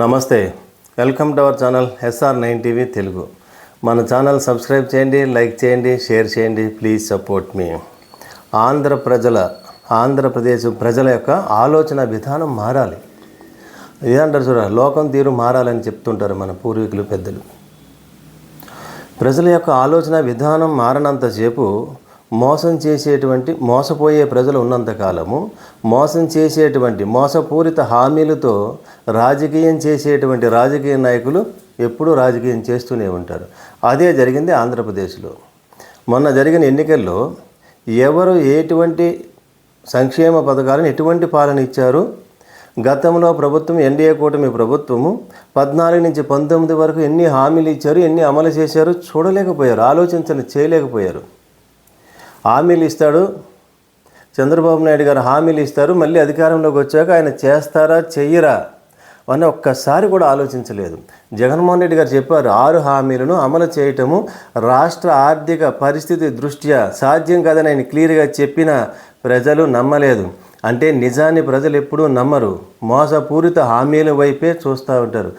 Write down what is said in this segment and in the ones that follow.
నమస్తే. Welcome to our channel SR nine TV Telugu. మన channel subscribe చేయండి like చేయండి షేర్ చేయండి ప్లీజ్ సపోర్ట్ మీ. ఆంధ్ర ప్రజల ఆంధ్రప్రదేశ్ ప్రజల యొక్క ఆలోచన విధానం మారాలి. ఇదంటారు చూడ లోకం తీరు మారాలని చెప్తుంటారు మన పూర్వీకులు పెద్దలు. ప్రజల యొక్క ఆలోచన విధానం మారనంతసేపు మోసం చేసేటువంటి మోసపోయే ప్రజలు ఉన్నంతకాలము మోసం చేసేటువంటి మోసపూరిత హామీలతో రాజకీయం చేసేటువంటి రాజకీయ నాయకులు ఎప్పుడూ రాజకీయం చేస్తూనే ఉంటారు. అదే జరిగింది ఆంధ్రప్రదేశ్లో. మొన్న జరిగిన ఎన్నికల్లో ఎవరు ఎటువంటి సంక్షేమ పథకాలను ఎటువంటి పాలన ఇచ్చారు? గతంలో ప్రభుత్వం ఎన్డీఏ కూటమి ప్రభుత్వము పద్నాలుగు నుంచి పంతొమ్మిది వరకు ఎన్ని హామీలు ఇచ్చారు ఎన్ని అమలు చేశారు చూడలేకపోయారు ఆలోచించని చేయలేకపోయారు. హామీలు ఇస్తాడు. చంద్రబాబు నాయుడు గారు హామీలు ఇస్తారు. మళ్ళీ అధికారంలోకి వచ్చాక ఆయన చేస్తారా చెయ్యరా అని ఒక్కసారి కూడా ఆలోచించలేదు. జగన్మోహన్ రెడ్డి గారు చెప్పారు ఆరు హామీలను అమలు చేయటము రాష్ట్ర ఆర్థిక పరిస్థితి దృష్ట్యా సాధ్యం కాదని ఆయన క్లియర్గా చెప్పిన ప్రజలు నమ్మలేదు. అంటే నిజాన్ని ప్రజలు ఎప్పుడూ నమ్మరు. మోసపూరిత హామీల వైపే చూస్తూ ఉంటారు.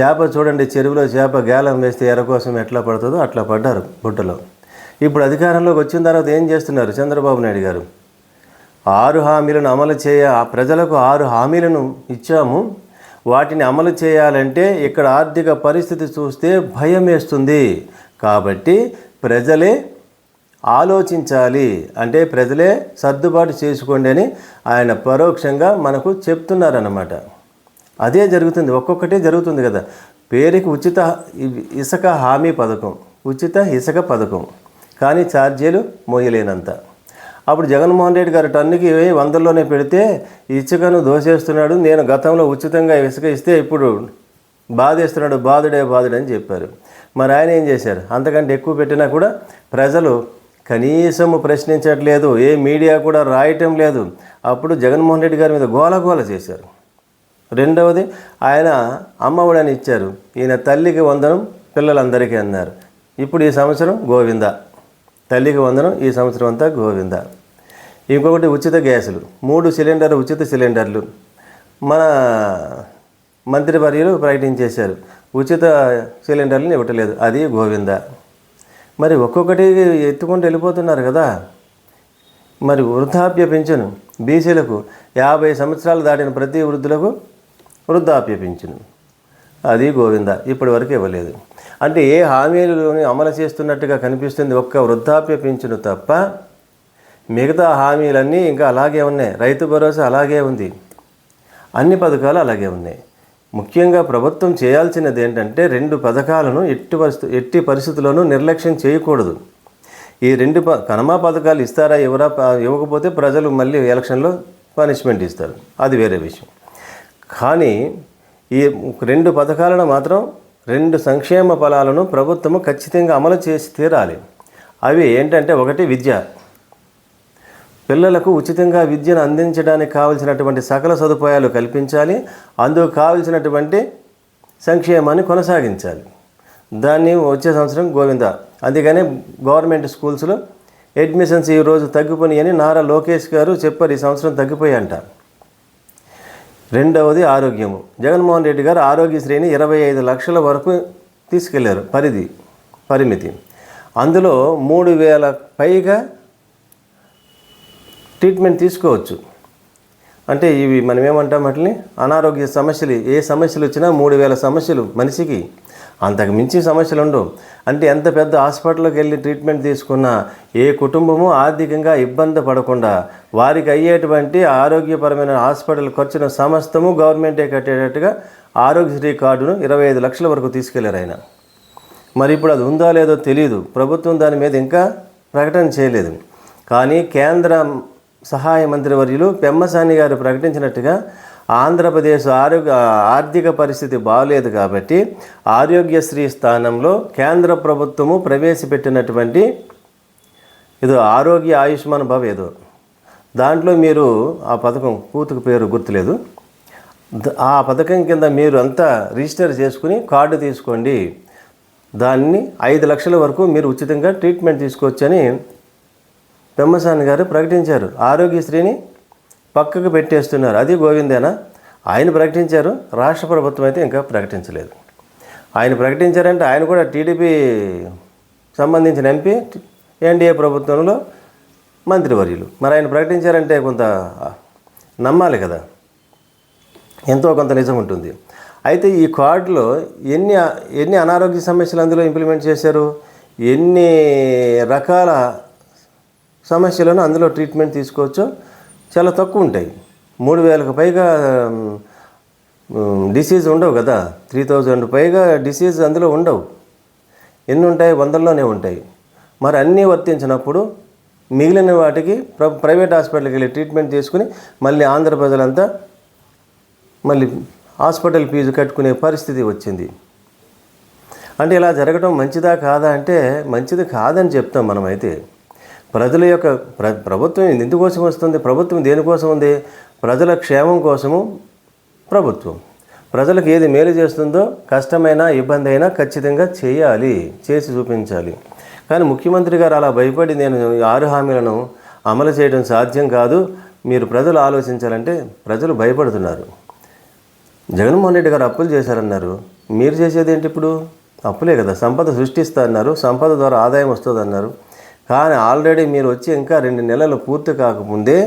చేప చూడండి చెరువులో చేప గేలం వేస్తే ఎర కోసం ఎట్లా పడుతుందో అట్లా పడ్డారు బుట్టలో. ఇప్పుడు అధికారంలోకి వచ్చిన తర్వాత ఏం చేస్తున్నారు చంద్రబాబు నాయుడు గారు? ఆరు హామీలను అమలు చేయ ఆ ప్రజలకు ఆరు హామీలను ఇచ్చాము. వాటిని అమలు చేయాలంటే ఇక్కడ ఆర్థిక పరిస్థితి చూస్తే భయం వేస్తుంది కాబట్టి ప్రజలే ఆలోచించాలి. అంటే ప్రజలే సర్దుబాటు చేసుకోండి అని ఆయన పరోక్షంగా మనకు చెప్తున్నారన్నమాట. అదే జరుగుతుంది ఒక్కొక్కటే జరుగుతుంది కదా. పేరుకి ఉచిత ఇసుక హామీ పథకం ఉచిత ఇసుక పథకం. కానీ ఛార్జీలు మోయలేనంత. అప్పుడు జగన్మోహన్ రెడ్డి గారు టన్నుకి వందల్లోనే పెడితే ఇసుకను దోసేస్తున్నాడు నేను గతంలో ఉచితంగా ఇసుక ఇస్తే ఇప్పుడు బాధేస్తున్నాడు బాధుడే బాధుడే అని చెప్పారు. మరి ఆయన ఏం చేశారు? అంతకంటే ఎక్కువ పెట్టినా కూడా ప్రజలు కనీసము ప్రశ్నించట్లేదు ఏ మీడియా కూడా రాయటం లేదు. అప్పుడు జగన్మోహన్ రెడ్డి గారి మీద గోలగోల చేశారు. రెండవది ఆయన అమ్మఒడని ఇచ్చారు. ఈయన తల్లికి వందనం పిల్లలందరికీ అన్నారు. ఇప్పుడు ఈ సంవత్సరం గోవింద. తల్లికి వందనం ఈ సంవత్సరం అంతా గోవింద. ఇంకొకటి ఉచిత గ్యాసులు. మూడు సిలిండర్ ఉచిత సిలిండర్లు. మన మంత్రి వర్యులు ప్రకటించేశారు ఉచిత సిలిండర్లను ఇవ్వటలేదు. అది గోవింద. మరి ఒక్కొక్కటి ఎత్తుకుంటూ వెళ్ళిపోతున్నారు కదా. మరి వృద్ధాప్య పింఛను బీసీలకు యాభై సంవత్సరాలు దాటిన ప్రతి వృద్ధులకు వృద్ధాప్య పింఛను. అది గోవింద. ఇప్పటి వరకు ఇవ్వలేదు. అంటే ఏ హామీలను అమలు చేస్తున్నట్టుగా కనిపిస్తుంది ఒక్క వృద్ధాప్య పింఛను తప్ప మిగతా హామీలన్నీ ఇంకా అలాగే ఉన్నాయి. రైతు భరోసా అలాగే ఉంది. అన్ని పథకాలు అలాగే ఉన్నాయి. ముఖ్యంగా ప్రభుత్వం చేయాల్సినది ఏంటంటే రెండు పథకాలను ఎట్టి పరిస్థితి ఎట్టి పరిస్థితుల్లోనూ నిర్లక్ష్యం చేయకూడదు. ఈ రెండు ప కనమా పథకాలు ఇస్తారా ఎవరా ఇవ్వకపోతే ప్రజలు మళ్ళీ ఎలక్షన్లో పనిష్మెంట్ ఇస్తారు. అది వేరే విషయం. కానీ ఈ రెండు పథకాలను మాత్రం రెండు సంక్షేమ ఫలాలను ప్రభుత్వము ఖచ్చితంగా అమలు చేసి తీరాలి. అవి ఏంటంటే ఒకటి విద్య. పిల్లలకు ఉచితంగా విద్యను అందించడానికి కావలసినటువంటి సకల సదుపాయాలు కల్పించాలి. అందుకు కావలసినటువంటి సంక్షేమాన్ని కొనసాగించాలి. దాన్ని వచ్చే సంవత్సరం గోవింద. అందుకని గవర్నమెంట్ స్కూల్స్లో అడ్మిషన్స్ ఈరోజు తగ్గిపోయినాయని నారా లోకేష్ గారు చెప్పారు. ఈ సంవత్సరం తగ్గిపోయాయంట. రెండవది ఆరోగ్యము. జగన్మోహన్ రెడ్డి గారు ఆరోగ్యశ్రేణి ఇరవై ఐదు లక్షల వరకు తీసుకెళ్ళారు. పరిధి పరిమితి. అందులో మూడు వేల పైగా ట్రీట్మెంట్ తీసుకోవచ్చు. అంటే ఇవి మనం ఏమంటాం వాటిని? అనారోగ్య సమస్యలు ఏ సమస్యలు వచ్చినా మూడు వేల సమస్యలు మనిషికి అంతకు మించి సమస్యలు ఉండవు. అంటే ఎంత పెద్ద హాస్పిటల్కి వెళ్ళి ట్రీట్మెంట్ తీసుకున్నా ఏ కుటుంబము ఆర్థికంగా ఇబ్బంది పడకుండా వారికి అయ్యేటువంటి ఆరోగ్యపరమైన హాస్పిటల్ ఖర్చును సమస్తము గవర్నమెంటే కట్టేటట్టుగా ఆరోగ్యశ్రీ కార్డును ఇరవై ఐదు లక్షల వరకు తీసుకెళ్ళారు ఆయన. మరి ఇప్పుడు అది ఉందా లేదో తెలియదు ప్రభుత్వం దాని మీద ఇంకా ప్రకటన చేయలేదు. కానీ కేంద్ర సహాయ మంత్రి వర్యులు పెమ్మసాని గారు ప్రకటించినట్టుగా ఆంధ్రప్రదేశ్ ఆరోగ్య ఆర్థిక పరిస్థితి బాగలేదు కాబట్టి ఆరోగ్యశ్రీ స్థానంలో కేంద్ర ప్రభుత్వము ప్రవేశపెట్టినటువంటి ఇది ఆరోగ్య ఆయుష్మాన్ భవ ఏదో. దాంట్లో మీరు ఆ పథకం కూతుకు పేరు గుర్తులేదు. ఆ పథకం కింద మీరు అంతా రిజిస్టర్ చేసుకుని కార్డు తీసుకోండి. దాన్ని ఐదు లక్షల వరకు మీరు ఉచితంగా ట్రీట్మెంట్ తీసుకోవచ్చని పెమ్మసాని గారు ప్రకటించారు. ఆరోగ్యశ్రీని పక్కకు పెట్టేస్తున్నారు. అది గోవిందేనా? ఆయన ప్రకటించారు. రాష్ట్ర ప్రభుత్వం అయితే ఇంకా ప్రకటించలేదు. ఆయన ప్రకటించారంటే ఆయన కూడా టీడీపీ సంబంధించిన ఎంపీ ఎన్డీఏ ప్రభుత్వంలో మంత్రివర్యులు. మరి ఆయన ప్రకటించారంటే కొంత నమ్మాలి కదా. ఎంతో కొంత నిజం ఉంటుంది. అయితే ఈ కార్డులో ఎన్ని ఎన్ని అనారోగ్య సమస్యలు అందులో ఇంప్లిమెంట్ చేశారు? ఎన్ని రకాల సమస్యలను అందులో ట్రీట్మెంట్ తీసుకోవచ్చో? చాలా తక్కువ ఉంటాయి. మూడు వేలకు పైగా డిసీజ్ ఉండవు కదా. త్రీ థౌజండ్ పైగా డిసీజ్ అందులో ఉండవు. ఎన్ని ఉంటాయి వందల్లోనే ఉంటాయి. మరి అన్నీ వర్తించినప్పుడు మిగిలిన వాటికి ప్ర ప్రైవేట్ హాస్పిటల్కి వెళ్ళి ట్రీట్మెంట్ తీసుకుని మళ్ళీ ఆంధ్ర ప్రజలంతా మళ్ళీ హాస్పిటల్ ఫీజు కట్టుకునే పరిస్థితి వచ్చింది. అంటే ఇలా జరగడం మంచిదా కాదా అంటే మంచిది కాదని చెప్తాం మనమైతే. ప్రజల యొక్క ప్ర ప్రభుత్వం ఎందుకోసం వస్తుంది? ప్రభుత్వం దేనికోసం ఉంది? ప్రజల క్షేమం కోసము ప్రభుత్వం. ప్రజలకు ఏది మేలు చేస్తుందో కష్టమైనా ఇబ్బంది అయినా ఖచ్చితంగా చేయాలి చేసి చూపించాలి. కానీ ముఖ్యమంత్రి గారు అలా భయపడి నేను ఆరు హామీలను అమలు చేయడం సాధ్యం కాదు. మీరు ప్రజలు ఆలోచించాలంటే ప్రజలు భయపడుతున్నారు. జగన్మోహన్ రెడ్డి గారు అప్పులు చేశారన్నారు. మీరు చేసేది ఏంటి ఇప్పుడు? అప్పులే కదా. సంపద సృష్టిస్తా అన్నారు. సంపద ద్వారా ఆదాయం వస్తుంది అన్నారు కానీ ఆల్రెడీ మీరు వచ్చి ఇంకా రెండు నెలలు పూర్తి కాకముందే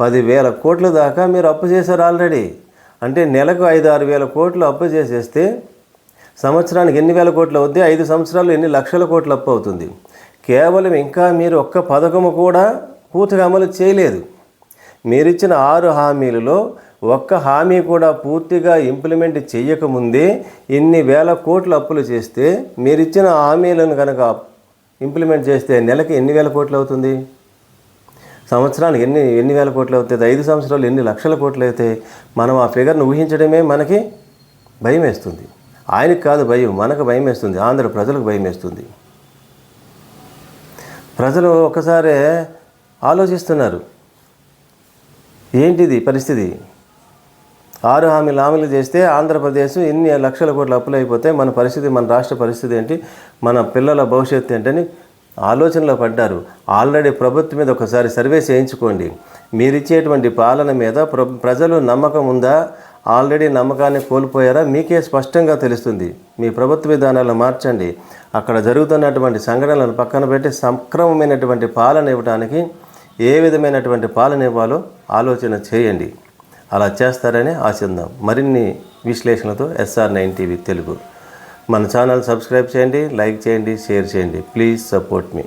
పదివేల కోట్ల దాకా మీరు అప్పు చేశారు ఆల్రెడీ. అంటే నెలకు ఐదు ఆరు వేల కోట్లు అప్పు చేసేస్తే సంవత్సరానికి ఎన్ని వేల కోట్లు అవుద్ది? ఐదు సంవత్సరాలు ఎన్ని లక్షల కోట్లు అప్పు అవుతుంది? కేవలం ఇంకా మీరు ఒక్క పథకము కూడా పూర్తిగా అమలు చేయలేదు. మీరిచ్చిన ఆరు హామీలలో ఒక్క హామీ కూడా పూర్తిగా ఇంప్లిమెంట్ చేయకముందే ఇన్ని వేల కోట్లు అప్పులు చేస్తే మీరిచ్చిన హామీలను కనుక ఇంప్లిమెంట్ చేస్తే నెలకి ఎన్ని వేల కోట్లు అవుతుంది? సంవత్సరానికి ఎన్ని ఎన్ని వేల కోట్లు అవుతుంది? ఐదు సంవత్సరాలు ఎన్ని లక్షల కోట్లు అవుతాయి మనం ఆ ఫిగర్ను ఊహించడమే మనకి భయం వేస్తుంది. ఆయనకి కాదు భయం మనకు భయం వేస్తుంది. ఆంధ్ర ప్రజలకు భయం వేస్తుంది. ప్రజలు ఒక్కసారే ఆలోచిస్తున్నారు. ఏంటిది పరిస్థితి? ఆరు హామీలు హామీలు చేస్తే ఆంధ్రప్రదేశ్ ఎన్ని లక్షల కోట్లు అప్పులు అయిపోతాయి మన పరిస్థితి మన రాష్ట్ర పరిస్థితి ఏంటి? మన పిల్లల భవిష్యత్తు ఏంటని ఆలోచనలో పడ్డారు. ఆల్రెడీ ప్రభుత్వం మీద ఒకసారి సర్వే చేయించుకోండి. మీరిచ్చేటువంటి పాలన మీద ప్ర ప్రజలు నమ్మకం ఉందా? ఆల్రెడీ నమ్మకాన్ని కోల్పోయారా? మీకే స్పష్టంగా తెలుస్తుంది. మీ ప్రభుత్వ విధానాలను మార్చండి. అక్కడ జరుగుతున్నటువంటి సంఘటనలను పక్కన పెట్టి సక్రమమైనటువంటి పాలన ఇవ్వడానికి ఏ విధమైనటువంటి పాలన ఇవ్వాలో ఆలోచన చేయండి. అలా చేస్తారని ఆశిద్దాం మరిన్ని విశ్లేషణలతో ఎస్ఆర్ నైన్ టీవీ తెలుగు. మన ఛానల్ సబ్స్క్రైబ్ చేయండి లైక్ చేయండి షేర్ చేయండి. Please support me